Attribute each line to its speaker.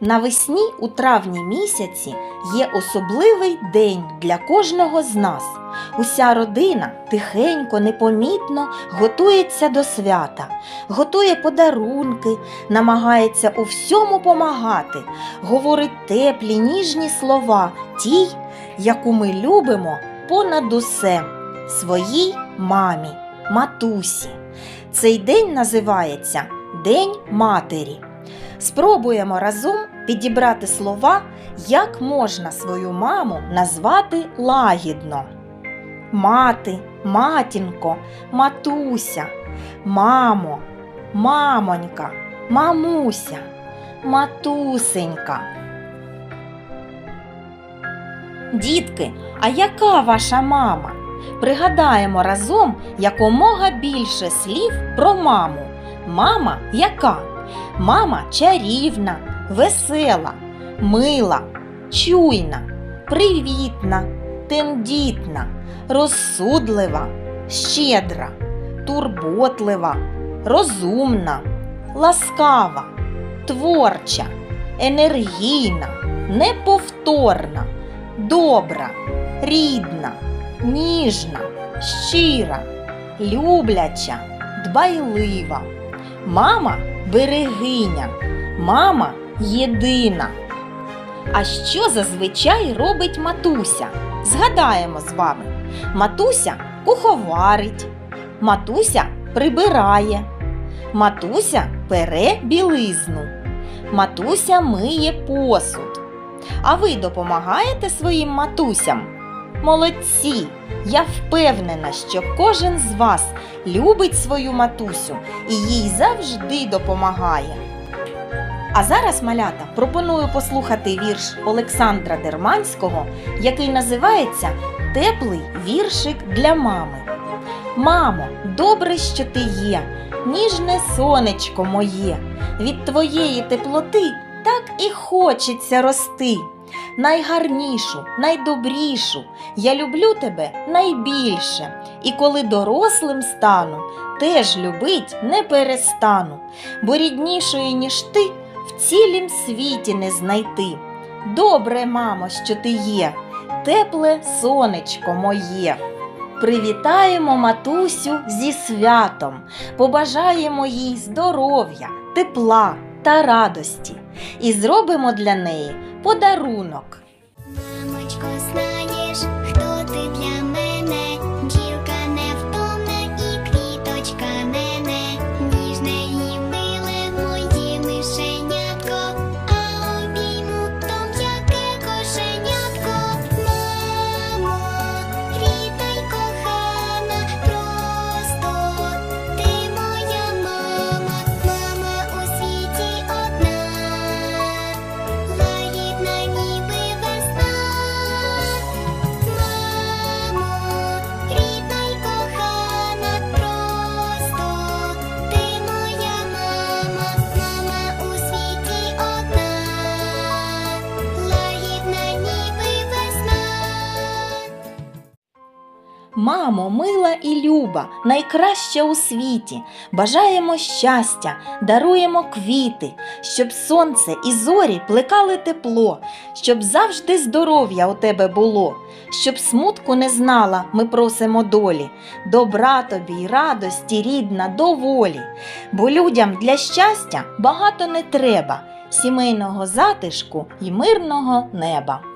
Speaker 1: Навесні у травні місяці є особливий день для кожного з нас. Уся родина тихенько, непомітно готується до свята, готує подарунки, намагається у всьому помагати, говорить теплі, ніжні слова тій, яку ми любимо понад усе своїй мамі, матусі. Цей день називається День матері. Спробуємо разом підібрати слова, як можна свою маму назвати лагідно. Мати, матінко, матуся, мамо, мамонька, мамуся, матусенька. Дітки, а яка ваша мама? Пригадаємо разом якомога більше слів про маму. Мама яка? Мама чарівна, весела, мила, чуйна, привітна, тендітна, розсудлива, щедра, турботлива, розумна, ласкава, творча, енергійна, неповторна, добра, рідна, ніжна, щира, любляча, дбайлива. Мама берегиня, мама єдина. А що зазвичай робить матуся? Згадаємо з вами. Матуся куховарить, матуся прибирає, матуся пере білизну, матуся миє посуд. А ви допомагаєте своїм матусям? Молодці! Я впевнена, що кожен з вас любить свою матусю і їй завжди допомагає. А зараз, малята, пропоную послухати вірш Олександра Дерманського, який називається Теплий віршик для мами. Мамо, добре, що ти є, ніжне сонечко моє, від твоєї теплоти так і хочеться рости. Найгарнішу, найдобрішу, я люблю тебе найбільше, і коли дорослим стану, теж любить не перестану, бо ріднішої, ніж ти, в цілім світі не знайти. Добре, мамо, що ти є, тепле сонечко моє. Привітаємо матусю зі святом, побажаємо їй здоров'я, тепла та радості. І зробимо для неї подарунок. Мамо, мила і люба, найкраща у світі. Бажаємо щастя, даруємо квіти, щоб сонце і зорі плекали тепло, щоб завжди здоров'я у тебе було, щоб смутку не знала, ми просимо долі, добра тобі й радості, рідна, доволі. Бо людям для щастя багато не треба, сімейного затишку й мирного неба.